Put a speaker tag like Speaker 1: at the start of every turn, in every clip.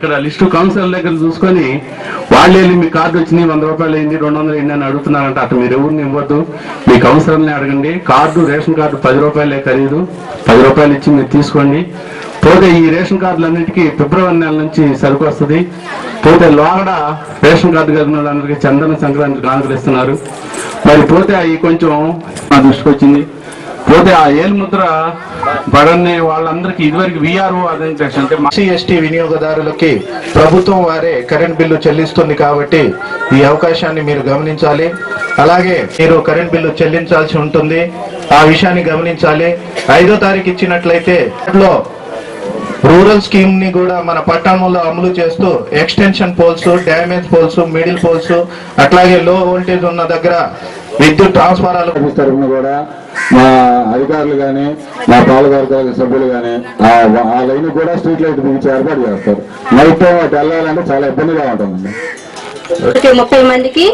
Speaker 1: ఇక్కడ list councillor దగ్గర చూసుకొని వాళ్ళు వెళ్ళి మీ కార్డు వచ్చింది వంద రూపాయలు అయింది రెండు వందలు అయింది అని అడుగుతున్నారంట. అటు మీరు ఎవరిని ఇవ్వద్దు. మీ కౌన్సిలర్ని అడగండి. కార్డు రేషన్ కార్డు పది రూపాయలే ఖరీదు. పది రూపాయలు ఇచ్చి మీరు తీసుకోండి. పోతే ఈ రేషన్ కార్డులన్నిటికీ ఫిబ్రవరి నెల నుంచి సరుకు వస్తుంది. పోతే లోగడ రేషన్ కార్డు కలిగిన వాళ్ళందరికీ చందన సంక్రాంతి కానుకలు ఇస్తున్నారు. మరి పోతే అవి కొంచెం మా దృష్టికి వచ్చింది. పోతే ఆ ఏలుముద్ర పడని వాళ్ళందరికీ ఇదివరకు విఆర్ఓ అథెంటికేషన్ అంటే
Speaker 2: ఎస్సీ ఎస్టీ వినియోగదారులకి ప్రభుత్వం వారే కరెంట్ బిల్లు చెల్లిస్తుంది కాబట్టి ఈ అవకాశాన్ని మీరు గమనించాలి. అలాగే మీరు కరెంట్ బిల్లు చెల్లించాల్సి ఉంటుంది. ఆ విషయాన్ని గమనించాలి. ఐదో తారీఖు ఇచ్చినట్లయితే లో రూరల్ స్కీమ్ని కూడా మన పట్టణంలో అమలు చేస్తూ extension poles damage poles middle poles అట్లాగే లో వోల్టేజ్ ఉన్న దగ్గర విద్యుత్ ట్రాన్స్ఫారాలు
Speaker 3: తరఫున కూడా మా అధికారులు కానీ మా పాలకవర్గాల సభ్యులు కానీ ఆ లైన్ కూడా స్ట్రీట్ లైట్ బిగించి ఏర్పాటు చేస్తారు. నైట్ టైం అటు వెళ్ళాలంటే చాలా ఇబ్బందిగా ఉంటుందండి.
Speaker 4: ఒకటి ముప్పై మందికి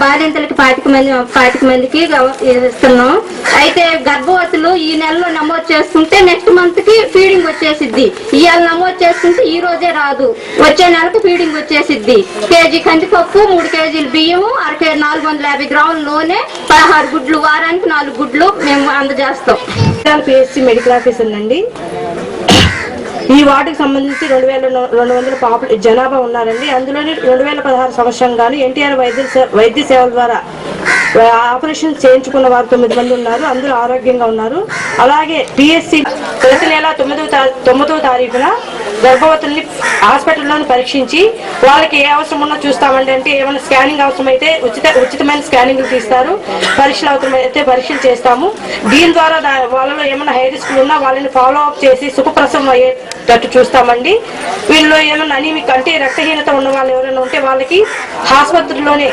Speaker 4: బాలింతలకి పాతిక మంది పాతిక మందికి ఇస్తున్నాం అయితే గర్భవతులు ఈ నెలలో నమోదు చేసుకుంటే నెక్స్ట్ మంత్కి ఫీడింగ్ వచ్చేసిద్ది ఇవాళ నమోదు చేసుకుంటే ఈ రోజే రాదు వచ్చే నెలకు ఫీడింగ్ వచ్చేసిద్ది కేజీ కందిపప్పు మూడు కేజీలు బియ్యము అరకే నాలుగు వందల యాభై గ్రాముల నూనె పదహారు గుడ్లు వారానికి నాలుగు గుడ్లు మేము అందజేస్తాం
Speaker 5: పిఎస్సి మెడికల్ ఆఫీస్ ఉందండి ఈ వార్డుకి సంబంధించి రెండు వేల రెండు వందల పాపుల జనాభా ఉన్నారండి. అందులోని రెండు వేల పదహారు సంవత్సరం గాను ఎన్టీఆర్ వైద్య వైద్య సేవల ద్వారా ఆపరేషన్ చేయించుకున్న వారు తొమ్మిది మంది ఉన్నారు. అందరూ ఆరోగ్యంగా ఉన్నారు. అలాగే పిఎస్సి ప్రతి నెల తొమ్మిదవ తొమ్మిదవ తారీఖున గర్భవతుల్ని హాస్పిటల్లోని పరీక్షించి వాళ్ళకి ఏ అవసరం ఉన్నా చూస్తామండి. అంటే ఏమైనా స్కానింగ్ అవసరమైతే ఉచిత ఉచితమైన స్కానింగ్లు తీస్తారు. పరీక్షలు అవసరమైతే పరీక్షలు చేస్తాము. దీని ద్వారా దా- వాళ్ళలో ఏమైనా హై రిస్క్లు ఉన్నా వాళ్ళని ఫాలో అప్ చేసి సుఖప్రసవం అయ్యేటట్టు చూస్తామండి. వీళ్ళు ఏమైనా అనీమిక్ అంటే రక్తహీనత ఉన్న వాళ్ళు ఎవరైనా ఉంటే వాళ్ళకి ఆసుపత్రిలోనే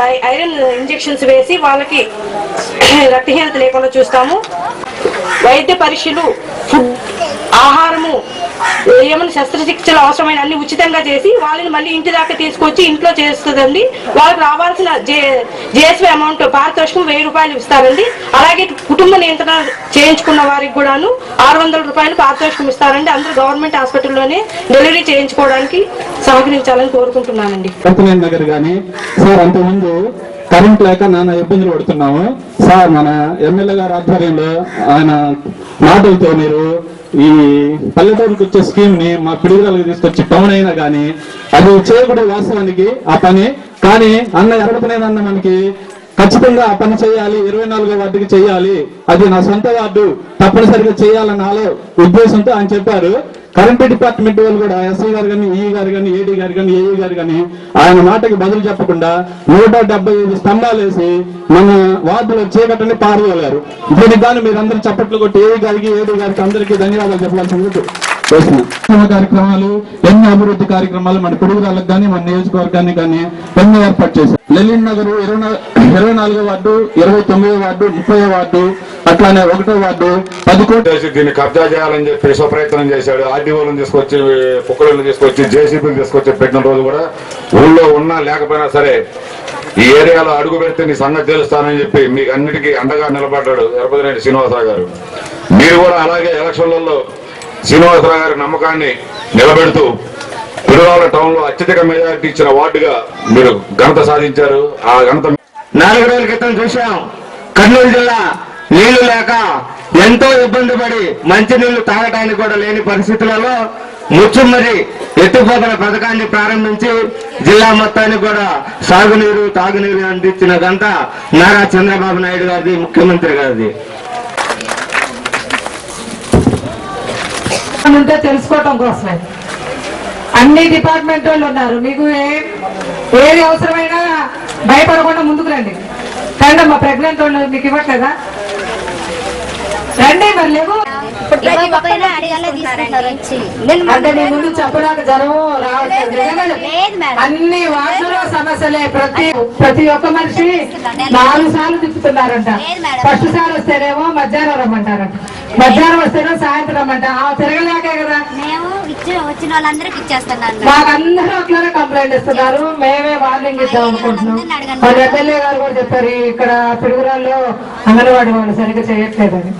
Speaker 5: ఐ- ఐరన్ ఇంజెక్షన్స్ వేసి వాళ్ళకి రక్తహీనత లేకుండా చూస్తాము. వైద్య పరీక్షలు ఫుడ్ ఆహారము ఏమైనా శస్త్రచికిత్సలు అవసరమైన అన్ని ఉచితంగా చేసి వాళ్ళని మళ్ళీ ఇంటి దాకా తీసుకొచ్చి ఇంట్లో చేస్తుందండి. వాళ్ళకి రావాల్సిన జే అమౌంట్ పారితోషికం వెయ్యి రూపాయలు ఇస్తారండి. అలాగే కుటుంబ నియంత్రణ చేయించుకున్న వారికి కూడాను ఆరు వందల రూపాయలు పారితోషికం ఇస్తారండి. అందరూ గవర్నమెంట్ హాస్పిటల్లోనే డెలివరీ చేయించుకోవడానికి సహకరించాలని కోరుకుంటున్నానండి
Speaker 3: సార్ అంతకుముందు కరెంట్ లేక నానా ఇబ్బందులు పడుతున్నాము. సార్ మన ఎమ్మెల్యే గారి ఆధ్వర్యంలో ఆయన మాటలతో మీరు ఈ పల్లెటూరుకి వచ్చే స్కీమ్ని మా పిడుగులకు తీసుకొచ్చి టౌన్ అయినా కానీ అది చేయకూడదు వాస్తవానికి ఆ పని. కానీ అన్న ఎరగతనేది మనకి ఖచ్చితంగా ఆ పని చేయాలి ఇరవై నాలుగో వార్డుకి చేయాలి. అది నా సొంత వార్డు తప్పనిసరిగా చేయాలన్న ఆలో ఉద్దేశంతో ఆయన చెప్పారు. కరెంట్ డిపార్ట్మెంట్ వాళ్ళు కూడా ఎస్ఐ గారు కానీ ఈ గారు కానీ ఏడీ గారు కానీ ఏఈ గారు కానీ ఆయన మాటకి బదులు చెప్పకుండా నూట డెబ్బై ఐదు స్తంభాలు వేసి మన వార్డులో చీకటని పారదోలారు దీనికి గాను అందరూ చప్పట్లు కొట్టి ఏఈ గారికి ఏడీ గారికి అందరికీ ధన్యవాదాలు చెప్పాల్సింది చేస్తున్నాం కార్యక్రమాలు ఎన్ని అభివృద్ధి కార్యక్రమాలు మన పిడుగురాలకు కానీ మన నియోజకవర్గానికి కానీ ఎన్నో ఏర్పాటు చేశారు. లలిన్ నగర్ ఇరవై ఇరవై నాలుగో వార్డు ఇరవై తొమ్మిదో వార్డు ముప్పై వార్డు అట్లానే ఒకటో వార్డు పది కోట్ల
Speaker 6: దీన్ని కబ్జా చేయాలని చెప్పి స్వప్రయత్నం చేశాడు. ఆర్డీఓలను తీసుకొచ్చి కుక్కలను తీసుకొచ్చి జేసీబీలు తీసుకొచ్చి పెట్టిన రోజు కూడా ఊళ్ళో ఉన్నా లేకపోయినా సరే ఈ ఏరియాలో అడుగు పెడితే నీ సంగతి తెలుస్తానని చెప్పి మీకు అన్నిటికీ అండగా నిలబడ్డాడు ఎరపతిరెడ్డి శ్రీనివాసరావు గారు. మీరు కూడా అలాగే ఎలక్షన్లలో శ్రీనివాసరావు గారి నమ్మకాన్ని నిలబెడుతూ పిడుగాల టౌన్లో అత్యధిక మెజారిటీ ఇచ్చిన వార్డుగా మీరు ఘనత సాధించారు. ఆ ఘనత
Speaker 7: నాలుగు రోజుల క్రితం చూశాం. కర్నూలు జిల్లా నీళ్ళు లేక ఎంతో ఇబ్బంది పడి మంచినీళ్ళు తాగడానికి కూడా లేని పరిస్థితులలో ముచ్చుమరి ఎత్తిపోతల పథకాన్ని ప్రారంభించి జిల్లా మొత్తానికి కూడా సాగునీరు తాగునీరు అందించిన గంట నారా చంద్రబాబు నాయుడు గారిది ముఖ్యమంత్రి గారిది.
Speaker 8: ఉంటే తెలుసుకోవటం కోసమే. అన్ని డిపార్ట్మెంట్ వాళ్ళు ఉన్నారు. మీకు ఏది అవసరమైనా భయపడకుండా ముందుకు రండి. కానీ మా ప్రెగ్నెంట్ వాళ్ళు మీకు ఇవ్వట్లేదా? అంటే మీ ముందు చెప్పడానికి. అన్ని వార్డులో సమస్యలే. ప్రతి ప్రతి ఒక్క మనిషి నాలుగు సార్లు తిప్పుతున్నారంట. ఫస్ట్ సార్ వస్తేనేమో మధ్యాహ్నం రమ్మంటారంట. మధ్యాహ్నం వస్తేనే సాయంత్రం రమ్మంట. ఆ తిరగలేకే కదా.
Speaker 9: మేము వచ్చి వచ్చిన వాళ్ళందరికి ఇచ్చేస్తున్నాను
Speaker 8: మాకందరూ అట్లానే కంప్లైంట్ ఇస్తున్నారు. మేమే వార్నింగ్ ఇద్దాం అనుకుంటున్నాం మన ఎమ్మెల్యే గారు కూడా చెప్పారు ఇక్కడ పిడుగురాల్లో అంగన్వాడీ వాళ్ళు సరిగ్గా చేయట్లేదని.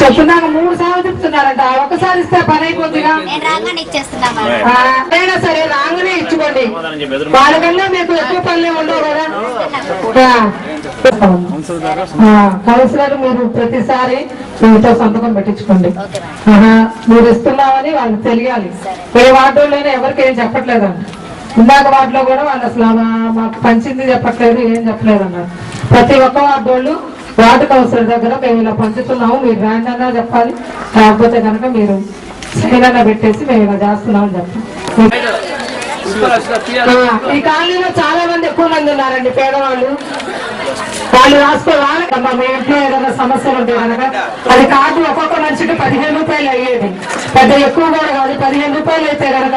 Speaker 8: చెప్తున్నాక మూడు సార్లు చెప్తున్నారంట. ఆ ఒక్కసారి ఇస్తే పని అయిపోతుందిగా
Speaker 9: నేను
Speaker 8: సరే రాగానే ఇచ్చుకోండి. వాళ్ళకన్నా మీకు ఎక్కువ పనులే ఉండవు కదా. కౌన్సిలర్ మీరు ప్రతిసారి మీతో సంతకం పెట్టించుకోండి. మీరు ఇస్తున్నామని వాళ్ళకి తెలియాలి. ఏ వార్డులోనే ఎవరికి ఏం చెప్పట్లేదు ఇందాక వార్డులో కూడా వాళ్ళు అసలు మాకు పంచింది చెప్పట్లేదు ఏం చెప్పలేదు అన్నారు. ప్రతి ఒక్క వార్డు వాళ్ళు వార్డు కౌన్సిలర్ దగ్గర మేము ఇలా పంచుతున్నాము మీరు రాండి అన్నా చెప్పాలి. కాకపోతే కనుక మీరు సైన్ అన్న పెట్టేసి మేము ఇలా చేస్తున్నామని చెప్పాలి. ఈ కాలనీలో చాలా మంది ఎక్కువ మంది ఉన్నారండి పేదవాళ్ళు. వాళ్ళు రాసుకోవాలి. మా ఇంట్లో ఏదైనా సమస్యలు ఉంటే కనుక అది కార్డు ఒక్కొక్క మనిషికి పదిహేను రూపాయలు అయ్యేది పెద్ద ఎక్కువ కూడా కాదు పదిహేను రూపాయలు అయితే కనుక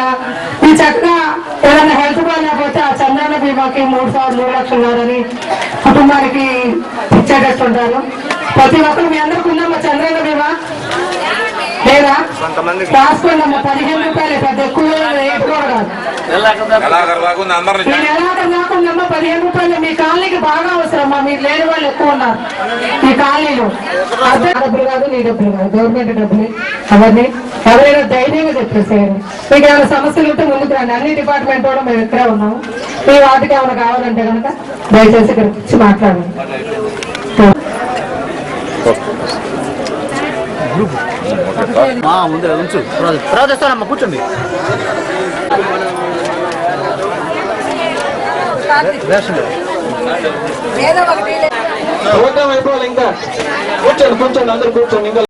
Speaker 8: ఈ చక్కగా ఏదైనా హెల్త్ బాగాలేకపోతే ఆ చంద్రన్న బీమాకి మూడు సార్లు మూడు లక్షలున్నారని కుటుంబానికి ఉంటారు ప్రతి ఒక్కరు మీ అందరికి ఉందమ్మా చంద్రన్న బీమా లేదా రాసుకోండి అమ్మా పదిహేను రూపాయలు పెద్ద ఎక్కువ కాకుండా పదిహేను రూపాయలు మీ కాలనీకి బాగా అవసరం అమ్మా మీరు లేని వాళ్ళు ఎక్కువ ఉన్నారు. మీ కాలనీలో. అర్థం డబ్బులు కాదు నీ డబ్బులు కాదు గవర్నమెంట్ డబ్బులు. అవన్నీ ఎవరైనా ధైర్యంగా చెప్పేసేయండి. మీకు ఏమైనా సమస్యలు ఉంటే ముందుకు రండి. అన్ని డిపార్ట్మెంట్ కూడా మేము ఇక్కడే ఉన్నాము. మీ వాటికి ఏమైనా కావాలంటే కనుక దయచేసి ఇక్కడికి వచ్చి మాట్లాడండి.
Speaker 3: ప్రోగ్రామ్ అయిపోవాలి ఇంకా కూర్చోండి కూర్చోండి అందరు కూర్చోండి ఇంకా